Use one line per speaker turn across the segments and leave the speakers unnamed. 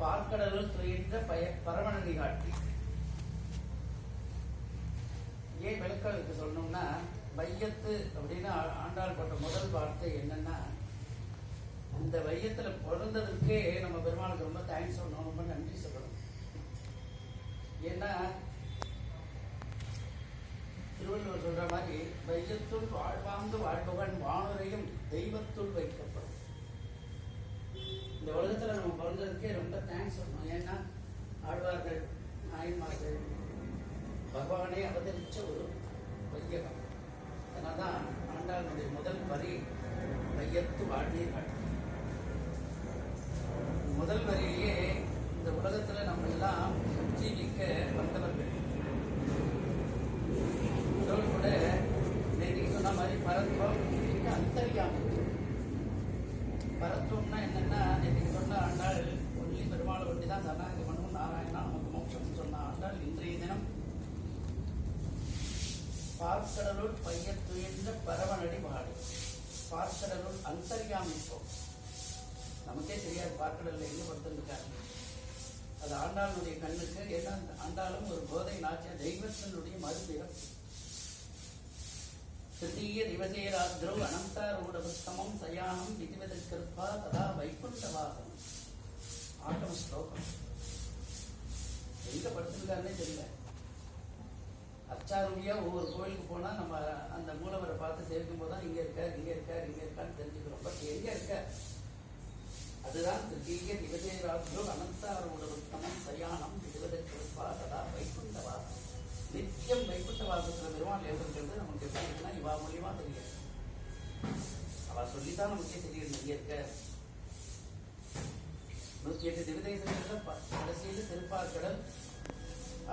பார்க்கடலுள் துயின்ற பய பரமநதி காட்டி ஏன் விளக்கம் சொல்லணும்னா வையத்து அப்படின்னு ஆண்டாள் போட்ட முதல் வார்த்தை என்னன்னா அந்த வையத்துல பிறந்ததுக்கே நம்ம பெருமாளுக்கு ரொம்ப தேங்க்ஸ் சொல்லணும் ரொம்ப நன்றி சொல்லணும். ஏன்னா திருவள்ளுவர் சொல்ற மாதிரி வையத்துள் வாழ்வாங்கு வாழ்பவன் வானுரையும் தெய்வத்துள் வைக்கப்படும். நம்ம ரொம்ப தேங்க்ஸ் சொல்லணும் ஏன்னா ஆழ்வார்கள் நாயன்மார்கள் பகவானே அவதரிச்ச ஒரு வையகம். அதனால்தான் ஆண்டாளுடைய முதல் வரி வையத்து வாழ்நீர் முதல் வரியிலேயே இந்த உலகத்துல நம்ம எல்லாம் ஜீவிக்க வந்தவர்கள். இதோடு கூட நேற்று சொன்ன மாதிரி பரத்துவம் அந்தரியாமல் பரத்துவம்னா என்னன்னா நேற்று சொன்ன ஆண்டாள் ஒன்லி பெருமாள் ஒண்டி தான் நாராயணா நமக்கு மோட்சம் சொன்னார்கள் இன்றைய தினம் பார்க்கடலுள் பையத் துயர்ந்த பரவனடி பாடு. பார்க்கடலுள் அந்தரியாமிப்போம் நமக்கே தெரியாது பார்க்கடல்ல எங்க படுத்திருக்காரு. அது ஆண்டாளுடைய கண்ணுக்கு என்ன ஆண்டாலும் ஒரு போதை நாச்சிய தெய்வத்தினுடைய மறுபிறம் திருத்தீய திவசேராத்ரோ அனந்தாரூட உத்தமம் சயானம் விதிவதற்கிருப்பா ததா வைகுண்டவாசம் ஆட்டம் ஸ்லோகம் எங்க படுத்திருக்காருன்னே தெரியல அச்சாரூடியா ஒவ்வொரு கோயிலுக்கு போனா நம்ம அந்த மூலவரை பார்த்து சேர்க்கும் போது தான் இங்க இருக்கார் இங்க இருக்கார் இங்க இருக்கான்னு தெரிஞ்சுக்கிறோம். பட் எங்க இருக்க அதுதான் திருத்தீய திகதேராஜோ அனந்தாரூட புத்தமம் சயானம் விதிவத கிருப்பா ததா வைகுண்டவாசம். நித்தியம் வைகுண்ட வாசத்துல பெருமாள் எழுதுறது நமக்கு எப்படி இருக்குன்னா இவா மூலியமா தெரியும். அவ சொல்லித்தான் நமக்கே தெரியும் இங்க இருக்க நூத்தி எட்டு திவிதேசங்கள்ல கடைசியில் திருப்பாக்கடல்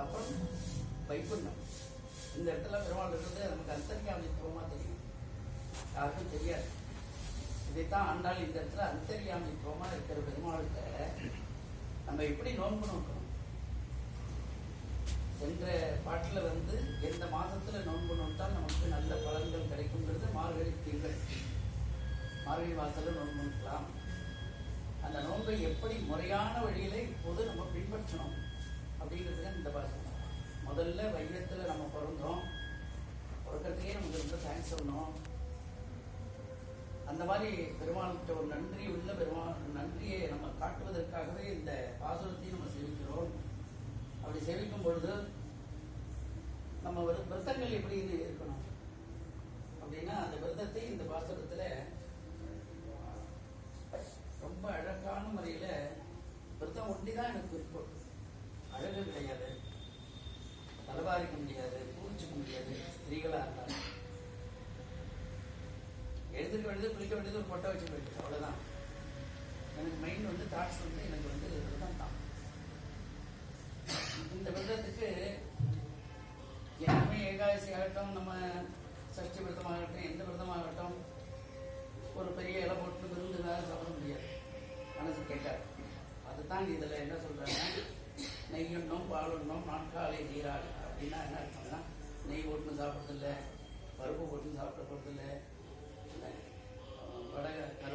அப்புறம் வைகுண்டம். இந்த இடத்துல பெருமாள் இருக்கிறது நமக்கு அந்தர்யாமித்துவமா தெரியும். யாருக்கும் தெரியாது. இதைத்தான் ஆண்டாள் இந்த இடத்துல அந்தர்யாமித்துவமா இருக்கிற பெருமாள்கிட்ட நம்ம எப்படி நோன்பு நோக்கணும்? சென்ற பாட்டில் வந்து எந்த மாதத்துல நோன்பு நோட்டால் நமக்கு நல்ல பலன்கள் கிடைக்குங்கிறது மார்கழி திங்கள். மார்கழி மாதத்துல நோன்பு நோக்கலாம். அந்த நோன்பை எப்படி முறையான வழியில இப்போது நம்ம பின்பற்றணும் அப்படிங்கிறது இந்த பாசம் முதல்ல வைரத்தில் நம்ம பிறந்தோம். பிறக்கிறதுக்கே நமக்கு ரொம்ப தேங்க்ஸ் சொல்லணும். அந்த மாதிரி பெருமாள்கிட்ட ஒரு நன்றி உள்ள பெருமாள் நன்றியை நம்ம காட்டுவதற்காகவே இந்த பாசுரத்தையும் நம்ம சேவிக்கிறோம். அப்படி சேவிக்கும் பொழுது நம்ம ஒரு விரதங்கள் எப்படி இருக்கணும் அப்படின்னா அந்த விரதத்தை இந்த பாசுரத்துல ரொம்ப அழகான முறையில விரதம் ஒண்டிதான் எனக்கு குறிக்கோள் அழகு கிடையாது தலைவாரிக்க முடியாது பூச்சிக்க முடியாது ஸ்திரீகளா இருந்தாலும் எழுதுக்க வேண்டியது ஒரு பொட்டை வச்சு போயிட்டு அவ்வளோதான் எனக்கு மைண்ட் வந்து தாட்ஸ் வந்து எனக்கு வந்து விரதம் தான். இந்த விரதத்துக்கு எல்லாமே ஏகாதசி ஆகட்டும் நம்ம சஷ்டி விரதமாகட்டும் எந்த விரதமாகட்டும் ஒரு பெரிய இலை போட்டு விருந்து சாப்பிட முடியாது. மனசு கேட்காது அதுதான் இதில் என்ன சொல்றாங்க? நெய்யுண்ணும் பாலுண்ணும் நாட்காலை நீராடு. அப்படின்னா என்ன அர்த்தம்னா நெய் ஓட்டுன்னு சாப்பிட்றதில்ல பருப்பு போட்டுன்னு சாப்பிட போகிறதில்லை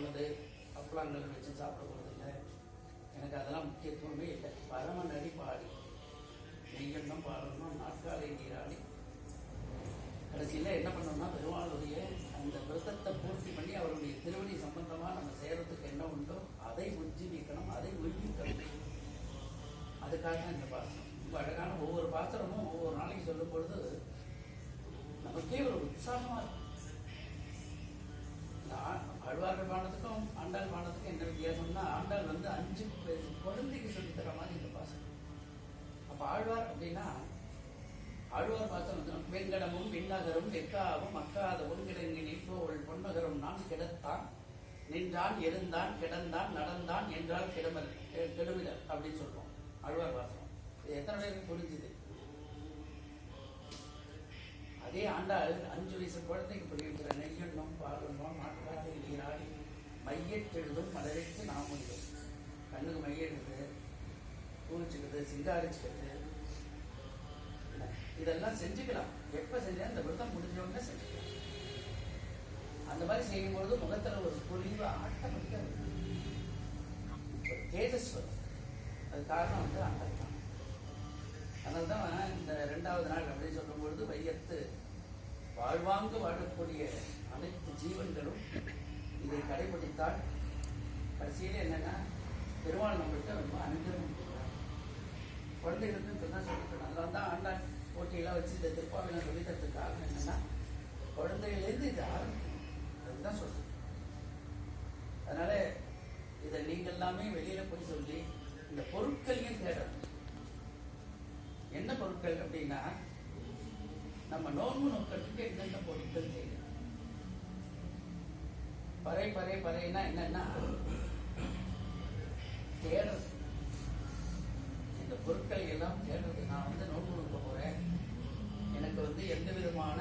வடை அப்பளங்கள் வச்சு சாப்பிட போகிறதில்ல எனக்கு அதெல்லாம் முக்கியத்துவமே இல்லை. பரம நடிப்பாடி தான் பாடணும் நாட்காலை நீராடி. கடைசியில் என்ன பண்ணோம்னா பெருமாளுடைய அந்த விரதத்தை பூர்த்தி பண்ணி அவருடைய திருவடி சம்பந்தமாக நம்ம செய்கிறதுக்கு என்ன உண்டோ அதை உஜ்ஜீவிக்கணும் அதை உயிர்க்கணும் அதுக்காக தான் இந்த பாசனம். ரொம்ப அழகான ஒவ்வொரு பாத்திரமும் ஒவ்வொரு நாளைக்கு சொல்லும் பொழுது நமக்கே ஒரு உற்சாகமாக இருக்கும் அழ்வார்கள் பாடத்துக்கும் ஆண்டாள் பாடத்துக்கும் என்ன வித்தியாசம்னா ஆண்டாள் வந்து அஞ்சு வயசு குழந்தைக்கு சொல்லித்தர மாதிரி இந்த பாசனம் அப்ப ஆழ்வார் அப்படின்னா ஆழ்வார் பாசம் வந்து வெண்கடமும் விண்ணகரும் வெக்காவும் அக்காத ஒருங்கிடங்கி நிற்போவள் பொன்னகரும் நான் கிடத்தான் நின்றான் இருந்தான் கிடந்தான் நடந்தான் என்றால் கிடமல் கெடுமிடர் அப்படின்னு சொல்றோம். ஆழ்வார் பாசம். இது எத்தனை பேருக்கு புரிஞ்சுது? அதே ஆண்டாள் அஞ்சு வயசு குழந்தைக்கு புரிவிக்கிற நெய்யெண்ணம் பாலுண்ணம் நாட்காலை நாடி மையற்றெழுதும் மலரைக்கு நாம் முடியும் கண்ணுக்கு மையெழுது பூச்சிக்கிறது சிங்காரிச்சுக்கிறது. இதெல்லாம் செஞ்சுக்கலாம். எப்ப செஞ்சா இந்த விரதம் முடிஞ்சவங்க செஞ்சுக்கலாம். அந்த மாதிரி செய்யும்போது முகத்துல ஒரு பொலிவு ஆட்டோமேட்டிக்கா ஒரு தேஜஸ் வரும். அது காரணம் வந்து ஆண்டாள் தான். அதனால தான் இந்த ரெண்டாவது நாள் அப்படின்னு சொல்லும் பொழுது வையத்து வாழ்வாங்கு வாழக்கூடிய அனைத்து ஜீவன்களும் இதை கடைபிடித்தால் கடைசியில் என்னென்னா பெருமாள் நம்மள்கிட்ட ரொம்ப அனுகிரகம் கொடுக்குறார். குழந்தைகளுக்கு தான் சொல்லிக்கணும் அதனால தான் ஆண்டாள் போட்டியெல்லாம் வச்சு இந்த திருப்பாவிலாம் சொல்லி தரதுக்கு காரணம் என்னென்னா குழந்தைகள்லேருந்து இது ஆரம்பிக்கும் அதுதான் சொல்றது. அதனால் இதை நீங்கள் எல்லாமே வெளியில் போய் சொல்லி இந்த பொருட்களையும் தேடணும். என்ன பொருட்கள் அப்படின்னா நம்ம நோன்பு நோக்கத்துக்கு என்னென்ன பொருட்கள் செய்யணும் பறை பறை பறைனா என்னன்னா தேடுறது இந்த பொருட்களை எல்லாம் தேடுறது. நான் வந்து நோட்டு கொடுக்க போறேன். எனக்கு வந்து எந்த விதமான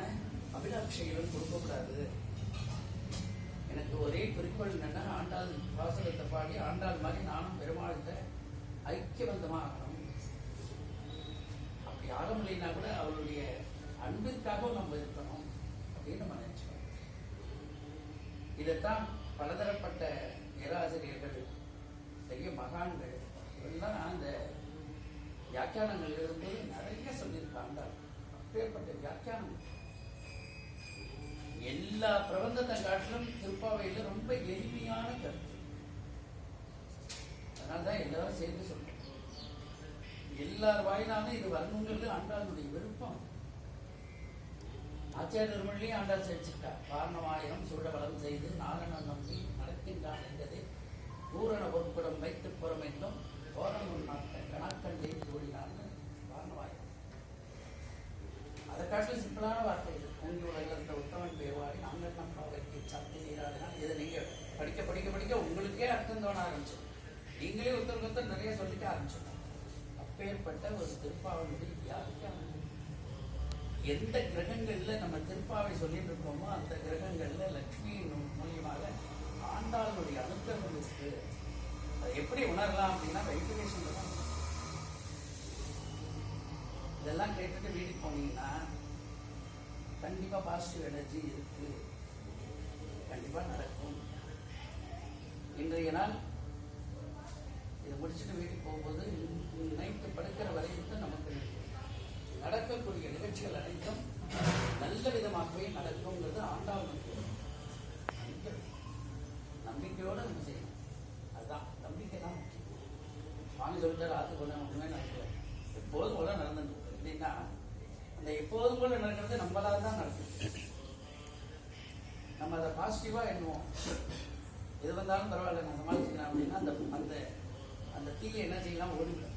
அபிலாட்சைகளும் கொடுக்கக்கூடாது. எனக்கு ஒரே குறிக்கோள் என்னன்னா ஆண்டாள் வாசகத்தை பாடி ஆண்டாள் மாதிரி நானும் பெருமாள்கிட்ட ஐக்கியபந்தமாகணும். அப்படி ஆக முடியலன்னா கூட அவருடைய அன்பிற்காகவும் நம்ம இருக்கணும் அப்படின்னு நம்ம இதைத்தான் பலதரப்பட்ட பேராசிரியர்கள் பெரிய மகான்கள் இவெல்லாம் அந்த வியாக்கியானங்கள் எழுதும்போது நிறைய சொல்லியிருக்காங்க. அப்பேற்பட்ட வியாக்கியானம். எல்லா பிரபந்தத்தை காட்டிலும் திருப்பாவையில ரொம்ப எளிமையான கருத்து. அதனால்தான் எல்லாரும் சேர்ந்து சொல்றோம். எல்லார் வாயினாலும் இது வரணுங்கிறது ஆண்டாளுடைய விருப்பம். ஆச்சாரியர் மொழியும் ஆண்டாள் செலுத்திட்டார் காரணமாயிரம் சூழவளம் செய்து நாரணன் நம்பி நடக்கின்றான் என்பது பூரண பொற்புடம் வைத்து புறம் என்றும் கோரமுன் கணக்கன் கணக்கண்டே தோழினான்னு காரணமாயிரம் அதை காட்டிலும் சிம்பிளான வார்த்தை இது. பொங்கி உலகில் உத்தமன் பேர்வாடி நாங்கள் நம் பாவைக்கு சக்தி நீராடினா இதை நீங்க படிக்க படிக்க படிக்க உங்களுக்கே அர்த்தம் தோண ஆரம்பிச்சு நீங்களே ஒருத்தருக்கு ஒருத்தர் நிறைய சொல்லிக்க ஆரம்பிச்சோம் அப்பேற்பட்ட ஒரு திருப்பாவனுடைய வியாக்கியானம் எந்த கிரகங்கள்ல நம்ம திருப்பாவை சொல்லிட்டு இருக்கோமோ அந்த கிரகங்கள்ல லட்சுமியின் மூலியமாக ஆண்டாளுடைய அனுகிரகம் இருக்கு. அதை எப்படி உணரலாம் அப்படின்னா வைப்ரேஷன்ல தான். இதெல்லாம் கேட்டுட்டு வீட்டுக்கு போனீங்கன்னா கண்டிப்பா பாசிட்டிவ் எனர்ஜி இருக்கு. கண்டிப்பா நடக்கும். இன்றைய நாள் இதை முடிச்சுட்டு வீட்டுக்கு போகும்போது நைட்டு படுக்கிற வரைக்கும் நமக்கு நடக்கக்கூடிய நிகழ்ச்சிகள் அனைத்தும் நல்ல விதமாகவே நடக்கும்ங்கிறது ஆண்டாள் நம்பிக்கை. நம்பிக்கை. நம்பிக்கையோட நம்ம செய்யணும். அதுதான். நம்பிக்கை தான் முக்கியம். சுவாமி சொல்லிட்டாரு ஆத்து போல ஒண்ணுமே நடக்கல. எப்போதும் போல நடந்துட்டு எப்படின்னா அந்த எப்போதும் போல நடக்கிறது நம்மளால தான் நடக்குது. நம்ம அதை பாசிட்டிவா எண்ணுவோம். எது வந்தாலும் பரவாயில்ல நான் சமாளிச்சுக்கலாம் அப்படின்னா அந்த அந்த அந்த தீயை என்ன செய்யலாம்? ஓடிவிடும்.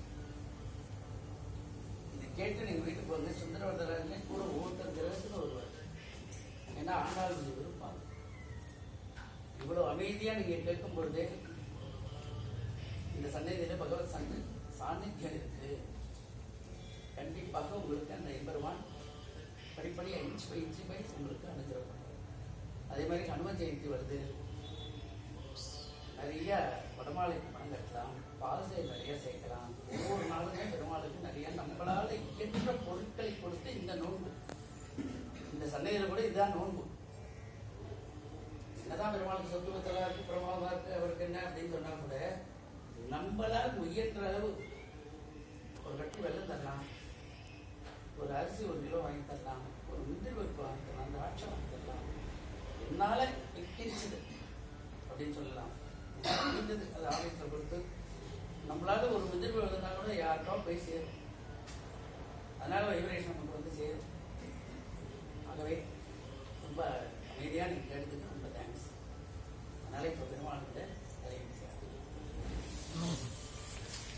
கேட்டு நீங்க வீட்டுக்கு போங்க. சுந்தரவர்தராஜனே கூட ஒவ்வொருத்தர் கிரகத்துல வருவார். ஏன்னா ஆண்டாளுடைய விருப்பம் அது. இவ்வளவு அமைதியா நீங்க கேட்கும் பொழுதே இந்த சன்னதியில பகவத் சந்தி சாநித்தியம் இருக்கு. கண்டிப்பாக உங்களுக்கு அந்த எம்பெருமான் படிப்படியாக இன்ச்சு பை இன்ச்சு பை உங்களுக்கு அனுகிரகம். அதே மாதிரி ஹனுமன் ஜெயந்தி வருது. நிறைய வடமாலை பணம் கட்டலாம் பால்சை நிறைய சேர்க்கலாம். ஒவ்வொரு நாளுமே பெருமாளுக்கு நிறைய நம்மளால இயன்ற பொருட்களை கொடுத்து இந்த நோன்பு. இந்த சந்தையில் கூட இதுதான் நோன்பு. என்னதான் பெருமாளுக்கு சொத்து பத்தலா இருக்கு பிரமாவா இருக்கு அவருக்கு என்ன அப்படின்னு சொன்னா கூட நம்மளால் முயன்ற அளவு ஒரு கட்டி வெள்ளம் தரலாம். ஒரு அரிசி ஒரு கிலோ வாங்கி தரலாம். ஒரு முந்திரி பருப்பு வாங்கி தரலாம். திராட்சை வாங்கி தரலாம். என்னால் கிழிச்சது அப்படின்னு சொல்லலாம். முடிஞ்சது அது ஆலயத்தில் கொடுத்து நம்மளால ஒரு முதிர்வு பருப்பு இருந்தா கூட யாருக்கோ போய் சேரும். அதனால வைப்ரேஷன் நமக்கு வந்து சேரும். ஆகவே ரொம்ப அமைதியாக நீங்கள் எடுத்துக்கணும் ரொம்ப தேங்க்ஸ் அதனால இப்போ பெருமாள்